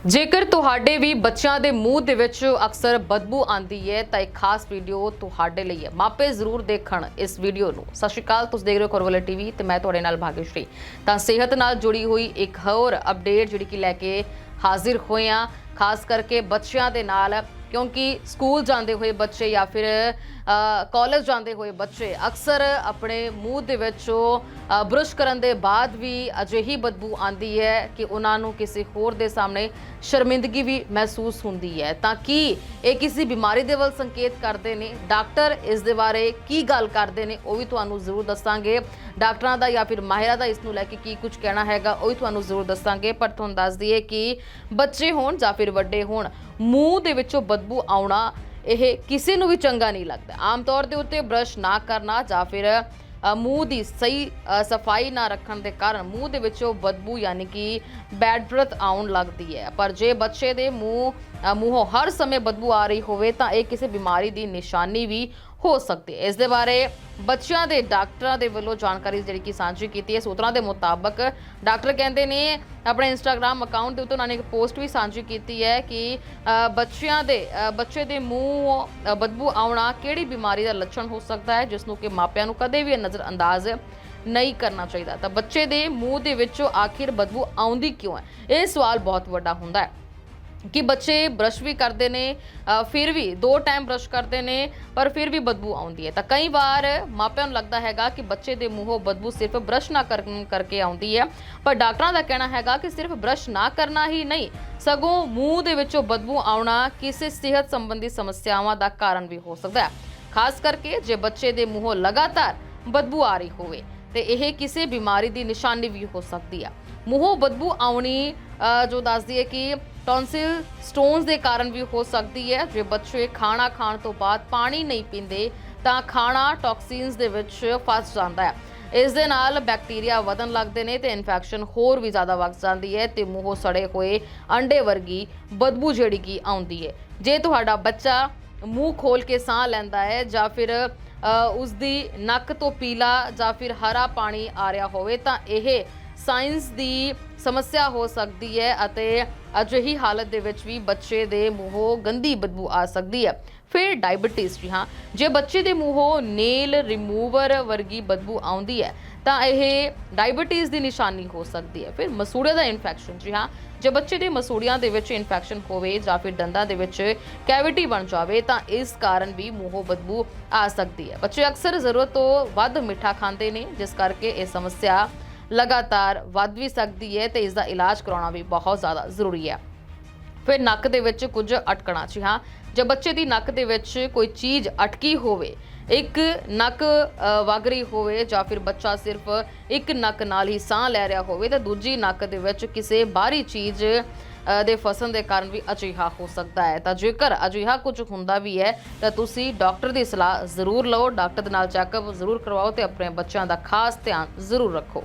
ਜੇਕਰ ਤੁਹਾਡੇ ਵੀ ਬੱਚਿਆਂ ਦੇ ਮੂੰਹ ਦੇ ਵਿੱਚ ਅਕਸਰ ਬਦਬੂ ਆਉਂਦੀ ਹੈ, ਤਾਂ ਇੱਕ ਖਾਸ ਵੀਡੀਓ ਤੁਹਾਡੇ ਲਈ ਹੈ। ਮਾਪੇ ਜ਼ਰੂਰ ਦੇਖਣ ਇਸ ਵੀਡੀਓ ਨੂੰ। ਸਤਿ ਸ਼੍ਰੀ ਅਕਾਲ, ਤੁਸੀਂ ਦੇਖ ਰਹੇ ਹੋ ਕਰਵਲੇ ਟੀਵੀ ਤੇ ਮੈਂ ਤੁਹਾਡੇ ਨਾਲ ਭਾਗਿਆਸ਼੍ਰੀ ਤਾਂ ਸਿਹਤ ਨਾਲ ਜੁੜੀ ਹੋਈ ਇੱਕ ਹੋਰ ਅਪਡੇਟ ਜਿਹੜੀ ਕਿ ਲੈ ਕੇ ਹਾਜ਼ਰ ਹੋਏ ਹਾਂ, ਖਾਸ ਕਰਕੇ ਬੱਚਿਆਂ ਦੇ ਨਾਲ ਕਿਉਂਕਿ ਸਕੂਲ ਜਾਂਦੇ ਹੋਏ ਬੱਚੇ ਜਾਂ ਫਿਰ ਕਾਲਜ ਜਾਂਦੇ ਹੋਏ ਬੱਚੇ ਅਕਸਰ ਆਪਣੇ ਮੂੰਹ ਦੇ ਵਿੱਚੋਂ ਬਰਸ਼ ਕਰਨ ਦੇ ਬਾਅਦ ਵੀ ਅਜਿਹੀ ਬਦਬੂ ਆਂਦੀ ਹੈ ਕਿ ਉਹਨਾਂ ਨੂੰ ਕਿਸੇ ਹੋਰ ਦੇ ਸਾਹਮਣੇ ਸ਼ਰਮਿੰਦਗੀ ਵੀ ਮਹਿਸੂਸ ਹੁੰਦੀ ਹੈ। ਤਾਂ ਕੀ ਇਹ ਕਿਸੇ ਬਿਮਾਰੀ ਦੇ ਵੱਲ ਸੰਕੇਤ ਕਰਦੇ ਨੇ? ਡਾਕਟਰ ਇਸ ਦੇ ਬਾਰੇ ਕੀ ਗੱਲ ਕਰਦੇ ਨੇ? ਉਹ ਵੀ ਤੁਹਾਨੂੰ ਜ਼ਰੂਰ ਦੱਸਾਂਗੇ। ਡਾਕਟਰਾਂ ਦਾ ਜਾਂ ਫਿਰ ਮਾਹਿਰਾਂ ਦਾ ਇਸ ਨੂੰ ਲੈ ਕੇ ਕੀ ਕੁਝ ਕਹਿਣਾ ਹੈਗਾ, ਉਹ ਵੀ ਤੁਹਾਨੂੰ ਜ਼ਰੂਰ ਦੱਸਾਂਗੇ। ਪਰ ਤੁਹਾਨੂੰ ਦੱਸ ਦਈਏ ਕਿ ਬੱਚੇ ਹੋਣ ਜਾਂ ਫਿਰ ਵੱਡੇ ਹੋਣ ਮੂੰਹ ਦੇ ਵਿੱਚੋਂ ਬਦਬੂ ਆਉਣਾ ਇਹ ਕਿਸੇ ਨੂੰ ਵੀ ਚੰਗਾ ਨਹੀਂ ਲੱਗਦਾ। ਆਮ ਤੌਰ ਦੇ ਉੱਤੇ ਬ੍ਰਸ਼ ਨਾ ਕਰਨਾ ਜਾਂ ਫਿਰ ਮੂੰਹ ਦੀ ਸਹੀ ਸਫ਼ਾਈ ਨਾ ਰੱਖਣ ਦੇ ਕਾਰਨ ਮੂੰਹ ਦੇ ਵਿੱਚੋਂ ਬਦਬੂ ਯਾਨੀ ਕਿ ਬੈਡ ਬ੍ਰਥ ਆਉਣ ਲੱਗਦੀ ਹੈ। ਪਰ ਜੇ ਬੱਚੇ ਦੇ ਮੂੰਹ ਮੂੰਹੋਂ ਹਰ ਸਮੇਂ ਬਦਬੂ ਆ ਰਹੀ ਹੋਵੇ ਤਾਂ ਇਹ ਕਿਸੇ ਬਿਮਾਰੀ ਦੀ ਨਿਸ਼ਾਨੀ ਵੀ ਹੋ ਸਕਦੀ ਹੈ। ਇਸ ਦੇ ਬਾਰੇ ਬੱਚਿਆਂ ਦੇ ਡਾਕਟਰਾਂ ਦੇ ਵੱਲੋਂ ਜਾਣਕਾਰੀ ਜਿਹੜੀ ਕਿ ਸਾਂਝੀ ਕੀਤੀ ਹੈ, ਸੂਤਰਾਂ ਦੇ ਮੁਤਾਬਕ ਡਾਕਟਰ ਕਹਿੰਦੇ ਨੇ ਆਪਣੇ ਇੰਸਟਾਗ੍ਰam ਅਕਾਊਂਟ ਦੇ ਉੱਤੇ ਉਹਨਾਂ ਨੇ ਇੱਕ ਪੋਸਟ ਵੀ ਸਾਂਝੀ ਕੀਤੀ ਹੈ ਕਿ ਬੱਚਿਆਂ ਦੇ ਬੱਚੇ ਦੇ ਮੂੰਹ ਬਦਬੂ ਆਉਣਾ ਕਿਹੜੀ ਬਿਮਾਰੀ ਦਾ ਲੱਛਣ ਹੋ ਸਕਦਾ ਹੈ ਜਿਸ ਨੂੰ ਕਿ ਮਾਪਿਆਂ ਨੂੰ ਕਦੇ ਵੀ ਨਜ਼ਰ ਅੰਦਾਜ਼ ਨਹੀਂ ਕਰਨਾ ਚਾਹੀਦਾ। ਤਾਂ ਬੱਚੇ ਦੇ ਮੂੰਹ ਦੇ ਵਿੱਚੋਂ ਆਖਿਰ ਬਦਬੂ ਆਉਂਦੀ ਕਿਉਂ ਹੈ? ਇਹ ਸਵਾਲ ਬਹੁਤ ਵੱਡਾ ਹੁੰਦਾ ਹੈ। ਕਿ ਬੱਚੇ ਬ੍ਰਸ਼ ਵੀ ਕਰਦੇ ਨੇ ਫਿਰ ਵੀ ਦੋ ਟਾਈਮ ਬ੍ਰਸ਼ ਕਰਦੇ ਨੇ, ਪਰ ਫਿਰ ਵੀ ਬਦਬੂ ਆਉਂਦੀ ਹੈ। ਤਾਂ ਕਈ ਵਾਰ ਮਾਪਿਆਂ ਨੂੰ ਲੱਗਦਾ ਹੈਗਾ ਕਿ ਬੱਚੇ ਦੇ ਮੂੰਹੋਂ ਬਦਬੂ ਸਿਰਫ ਬ੍ਰਸ਼ ਨਾ ਕਰਨ ਕਰਕੇ ਆਉਂਦੀ ਹੈ। ਪਰ ਡਾਕਟਰਾਂ ਦਾ ਕਹਿਣਾ ਹੈਗਾ ਕਿ ਸਿਰਫ ਬ੍ਰਸ਼ ਨਾ ਕਰਨਾ ਹੀ ਨਹੀਂ, ਸਗੋਂ ਮੂੰਹ ਦੇ ਵਿੱਚੋਂ ਬਦਬੂ ਆਉਣਾ ਕਿਸੇ ਸਿਹਤ ਸੰਬੰਧੀ ਸਮੱਸਿਆਵਾਂ ਦਾ ਕਾਰਨ ਵੀ ਹੋ ਸਕਦਾ ਹੈ। ਖਾਸ ਕਰਕੇ ਜੇ ਬੱਚੇ ਦੇ ਮੂੰਹੋਂ ਲਗਾਤਾਰ ਬਦਬੂ ਆ ਰਹੀ ਹੋਵੇ, ਤੇ ਇਹ ਕਿਸੇ ਬਿਮਾਰੀ ਦੀ ਨਿਸ਼ਾਨੀ ਵੀ ਹੋ ਸਕਦੀ ਆ ਮੂੰਹੋਂ ਬਦਬੂ ਆਉਣੀ ਜੋ ਦੱਸਦੀ ਹੈ ਕਿ ਟੌਨਸਿਲ ਸਟੋਨਸ ਦੇ ਕਾਰਨ ਵੀ ਹੋ ਸਕਦੀ ਹੈ। ਜੇ ਬੱਚੇ ਖਾਣਾ ਖਾਣ ਤੋਂ ਬਾਅਦ ਪਾਣੀ ਨਹੀਂ ਪੀਂਦੇ ਤਾਂ ਖਾਣਾ ਟੌਕਸਿਨਸ ਦੇ ਵਿੱਚ ਫਸ ਜਾਂਦਾ ਹੈ। ਇਸ ਦੇ ਨਾਲ ਬੈਕਟੀਰੀਆ ਵਧਣ ਲੱਗਦੇ ਨੇ ਤੇ ਇਨਫੈਕਸ਼ਨ ਹੋਰ ਵੀ ਜ਼ਿਆਦਾ ਵੱਧ ਜਾਂਦੀ ਹੈ ਤੇ ਮੂੰਹੋਂ ਸੜੇ ਹੋਏ ਅੰਡੇ ਵਰਗੀ ਬਦਬੂ ਜਿਹੜੀ ਕੀ ਆਉਂਦੀ ਹੈ। ਜੇ ਤੁਹਾਡਾ ਬੱਚਾ ਮੂੰਹ ਖੋਲ ਕੇ ਸਾਹ ਲੈਂਦਾ ਹੈ ਜਾਂ ਫਿਰ ਅ, ਉਸ ਦੀ ਨੱਕ ਤੋਂ ਪੀਲਾ ਜਾਂ ਫਿਰ ਹਰਾ ਪਾਣੀ ਆ ਰਿਹਾ ਹੋਵੇ ਤਾਂ ਇਹ ਸਾਇੰਸ ਦੀ ਸਮੱਸਿਆ ਹੋ ਸਕਦੀ ਹੈ ਅਤੇ ਅਜਿਹੀ ਹਾਲਤ ਦੇ ਵਿੱਚ ਵੀ ਬੱਚੇ ਦੇ ਮੂੰਹੋਂ ਗੰਦੀ ਬਦਬੂ ਆ ਸਕਦੀ ਹੈ। ਫਿਰ ਡਾਇਬੀਟਿਸ ਜੀ ਹਾਂ, ਜੇ ਬੱਚੇ ਦੇ ਮੂੰਹੋਂ ਨੇਲ ਰਿਮੂਵਰ ਵਰਗੀ ਬਦਬੂ ਆਉਂਦੀ ਹੈ, ਤਾਂ ਇਹ ਡਾਇਬੀਟਿਸ ਦੀ ਨਿਸ਼ਾਨੀ ਹੋ ਸਕਦੀ ਹੈ। ਫਿਰ ਮਸੂੜੇ ਦਾ ਇਨਫੈਕਸ਼ਨ ਜੀ ਹਾਂ, ਜੇ ਬੱਚੇ ਦੇ ਮਸੂੜਿਆਂ ਦੇ ਵਿੱਚ ਇਨਫੈਕਸ਼ਨ ਹੋਵੇ ਜਾਂ ਫਿਰ ਦੰਦਾਂ ਦੇ ਵਿੱਚ ਕੈਵਿਟੀ ਬਣ ਜਾਵੇ, ਤਾਂ ਇਸ ਕਾਰਨ ਵੀ ਮੂੰਹੋਂ ਬਦਬੂ ਆ ਸਕਦੀ ਹੈ। ਬੱਚੇ ਅਕਸਰ ਜ਼ਰੂਰਤ ਤੋਂ ਵੱਧ ਮਿੱਠਾ ਖਾਂਦੇ ਨੇ, ਜਿਸ ਕਰਕੇ ਇਹ ਸਮੱਸਿਆ ਲਗਾਤਾਰ ਵੱਧ ਵੀ ਸਕਦੀ ਹੈ ਤੇ ਇਸ ਦਾ ਇਲਾਜ ਕਰਾਉਣਾ ਵੀ ਬਹੁਤ ਜ਼ਿਆਦਾ ਜ਼ਰੂਰੀ ਹੈ। ਫਿਰ ਨੱਕ ਦੇ ਵਿੱਚ ਕੁਝ ਅਟਕਣਾ ਜੀ ਹਾਂ, ਜੇ ਬੱਚੇ ਦੀ ਨੱਕ ਦੇ ਵਿੱਚ ਕੋਈ ਚੀਜ਼ ਅਟਕੀ ਹੋਵੇ, ਇੱਕ ਨੱਕ ਵਗ ਰਹੀ ਹੋਵੇ ਜਾਂ ਫਿਰ ਬੱਚਾ ਸਿਰਫ ਇੱਕ ਨੱਕ ਨਾਲ ਹੀ ਸਾਹ ਲੈ ਰਿਹਾ ਹੋਵੇ ਤਾਂ ਦੂਜੀ ਨੱਕ ਦੇ ਵਿੱਚ ਕਿਸੇ ਬਾਹਰੀ ਚੀਜ਼ ਦੇ ਫਸਣ ਦੇ ਕਾਰਨ ਵੀ ਅਜਿਹਾ ਹੋ ਸਕਦਾ ਹੈ। ਤਾਂ ਜੇਕਰ ਅਜਿਹਾ ਕੁਝ ਹੁੰਦਾ ਵੀ ਹੈ, ਤਾਂ ਤੁਸੀਂ ਡਾਕਟਰ ਦੀ ਸਲਾਹ ਜ਼ਰੂਰ ਲਓ, ਡਾਕਟਰ ਦੇ ਨਾਲ ਚੈੱਕਅਪ ਜ਼ਰੂਰ ਕਰਵਾਓ ਤੇ ਆਪਣੇ ਬੱਚਿਆਂ ਦਾ ਖਾਸ ਧਿਆਨ ਜ਼ਰੂਰ ਰੱਖੋ।